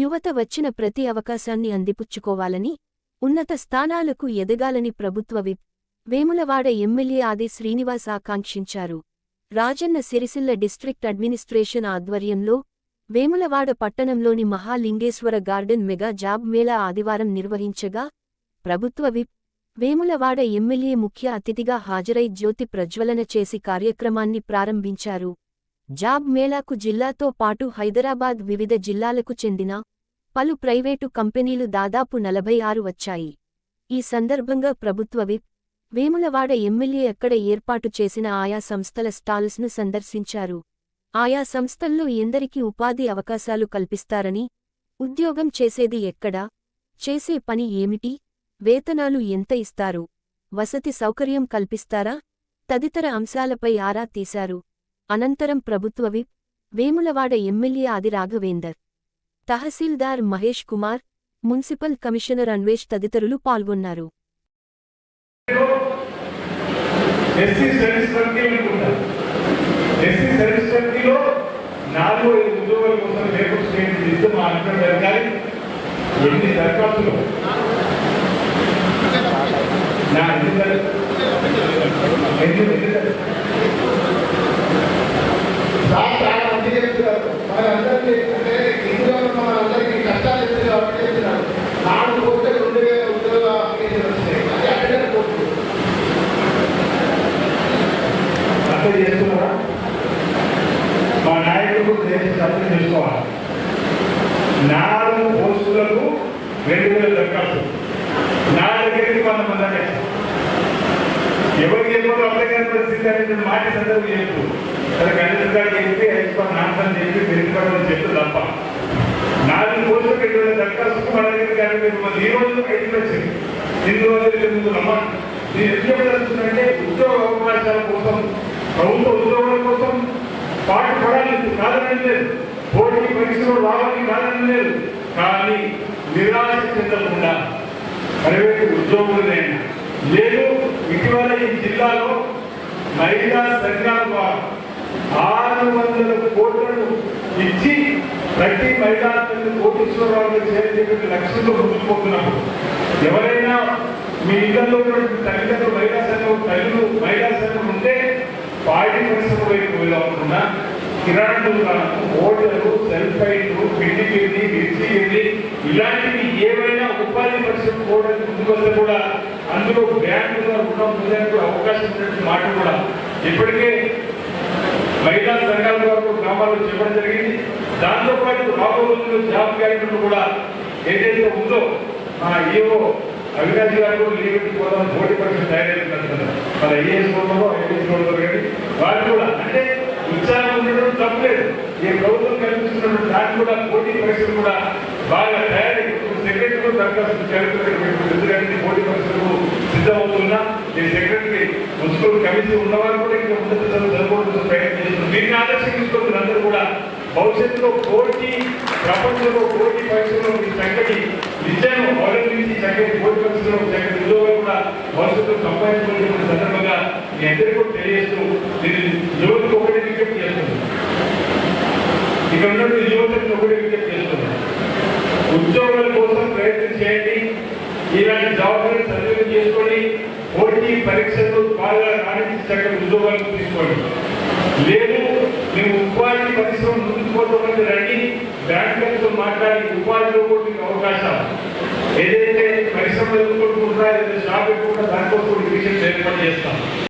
యువత వచ్చిన ప్రతి అవకాశాన్ని అందిపుచ్చుకోవాలని ఉన్నత స్థానాలకు ఎదగాలని ప్రభుత్వ విప్ వేములవాడ ఎమ్మెల్యే ఆది శ్రీనివాస్ ఆకాంక్షించారు. రాజన్న సిరిసిల్ల డిస్ట్రిక్ట్ అడ్మినిస్ట్రేషన్ ఆధ్వర్యంలో వేములవాడ పట్టణంలోని Mahalingeshwara garden mega job mela ఆదివారం నిర్వహించగా ప్రభుత్వ విప్ వేములవాడ ఎమ్మెల్యే ముఖ్య అతిథిగా హాజరై జ్యోతి ప్రజ్వలన చేసి కార్యక్రమాన్ని ప్రారంభించారు. జాబ్ మేళాకు జిల్లాతో పాటు హైదరాబాద్ వివిధ జిల్లాలకు చెందిన పలు ప్రైవేటు కంపెనీలు దాదాపు నలభై ఆరు వచ్చాయి. ఈ సందర్భంగా ప్రభుత్వ విప్ వేములవాడ ఎమ్మెల్యే ఎక్కడ ఏర్పాటు చేసిన ఆయా సంస్థల స్టాల్స్ను సందర్శించారు. ఆయా సంస్థల్లో ఎందరికీ ఉపాధి అవకాశాలు కల్పిస్తారని ఉద్యోగం చేసేది ఎక్కడా చేసే పని ఏమిటి వేతనాలు ఎంత ఇస్తారు వసతి సౌకర్యం కల్పిస్తారా తదితర అంశాలపై ఆరా తీశారు. అనంతరం ప్రభుత్వ విప్ వేములవాడ ఎమ్మెల్యే ఆది రాఘవేందర్ తహసీల్దార్ మహేష్ కుమార్ మున్సిపల్ కమిషనర్ అన్వేష్ తదితరులు పాల్గొన్నారు. ఎస్సీ సర్వీస్ కమిటీ అనుకుంటా. ఎస్సీ సర్వీస్ కమిటీలో నాలుగు ఉద్యోగాల కోసం అర్థం చేస్తున్నారా మా నాయకులు కూడా తప్పులు చేసుకోవాలి నాలుగు పోస్టులకు రెండు వేల దరఖాస్తు. నా దగ్గరికి కొంతమంది మంది ఎవరికి చెప్పాలో అర్థం పరిస్థితి అనేది మాట సందర్భం చెప్పు. అది కనీసం గారు చెప్పి హైస్కూల్ నామకం చెప్పి వెనుకడం చెప్పు తప్ప. నాలుగు పోస్టులకు రెండు వేల దరఖాస్తు మన దగ్గరికి యాభై వేల ఈ రోజు ఐదు వచ్చింది ఎన్ని వందల ముందు ఎనిమిది నేను ఎందుకు జరుగుతుందంటే ఉద్యోగ అవకాశాల కోసం ప్రభుత్వ ఉద్యోగాల కోసం పాటు పడాలి కాదని లేదు. పోటీ పరిశ్రమలు రావాలి కాదని లేదు. కానీ నిరాశ చెందకుండా ప్రైవేట్ ఉద్యోగులైనా లేదు ఇటీవల ఈ జిల్లాలో మహిళా సంఘాల ఆరు వందల కోట్లను ఇచ్చి ప్రతి మహిళా తల్లి కోటీశ్వరరావు చేతి లక్ష్యంలో ముందుకు ఎవరైనా మీ ఇళ్ళలో ఉన్నటువంటి తల్లిదండ్రులు మహిళా సంఘం తల్లులు మహిళా సంఘం ఉంటే పాడి పరిశ్రమ వైపు వెళ్ళకుండా కిరాణా దుకాణం హోటలు సెల్ ఫైట్లు పిండి పిండి మిర్చి పిండి ఇలాంటివి ఏవైనా ఉపాధి పరిశ్రమ కూడా ముందుకొస్తే కూడా అందులో బ్యాంకులో రుణం పొందేందుకు అవకాశం ఉన్నటువంటి మాట కూడా ఇప్పటికే మహిళా సంఘాల వరకు గ్రామాల్లో చెప్పడం జరిగింది. దాంతో పాటు రాబో రోజుల్లో జాబ్ క్యాలెండర్ కూడా ఏదైతే ఉందో మా ఏవో అవినాష్ గారు కూడా లీవ్ పోదాం పోటీ పరీక్ష తయారైందంటున్నారు మన ఐఏఎస్ కోడలో కూడా. అంటే ఉత్సాహం ఉండడం తప్పలేదు ఈ ప్రభుత్వం కల్పిస్తున్నటువంటి దాన్ని కూడా పోటీ పరీక్షలు కూడా బాగా తయారై సెక్రటరీ దరఖాస్తు ఎందుకంటే పోటీ పరీక్షలకు సిద్ధమవుతున్నా ఈ సెక్రటరీ మున్సిపల్ కమిటీ ఉన్నవారు కూడా ఇంకా ఉన్నత చదువుకోవడం ప్రయత్నం చేస్తున్నారు. దీన్ని ఆదర్శం అందరూ కూడా భవిష్యత్తులో పోటీ ప్రపంచంలో పోటీ పరీక్షలో ఈ చక్కటి విద్యను అవలంబించి చక్కటి పోటీ పరీక్షలో చక్కటి ఉద్యోగాలు కూడా భవిష్యత్తులో సంపాదించుకునే మీ అందరికీ కూడా తెలియజేస్తూ నేను యువతకు ఒకటి విజ్ఞప్తి చేస్తున్నాను. ఇక్కడ ఉన్న యువతకు ఒకటి విజ్ఞప్తి చేస్తున్నాను. ఉద్యోగుల కోసం ప్రయత్నం చేయండి. ఇలాంటి జవాబులను సద్వినియోగం చేసుకొని పోటీ పరీక్షలు బాగా రాణించి చక్కటి ఉద్యోగాలు తీసుకోండి. లేదు మేము ఉపాధి పరిశ్రమ ముందుకు రండి. బ్యాంకులతో మాట్లాడి ఉపాధిలో కూడా మీకు అవకాశం. ఏదైతే పరిశ్రమలు ఎదుర్కొంటున్నారో ఏదైతే షాప్ ఎక్కువ దానికోసం కూడా ఏర్పాటు చేస్తాం.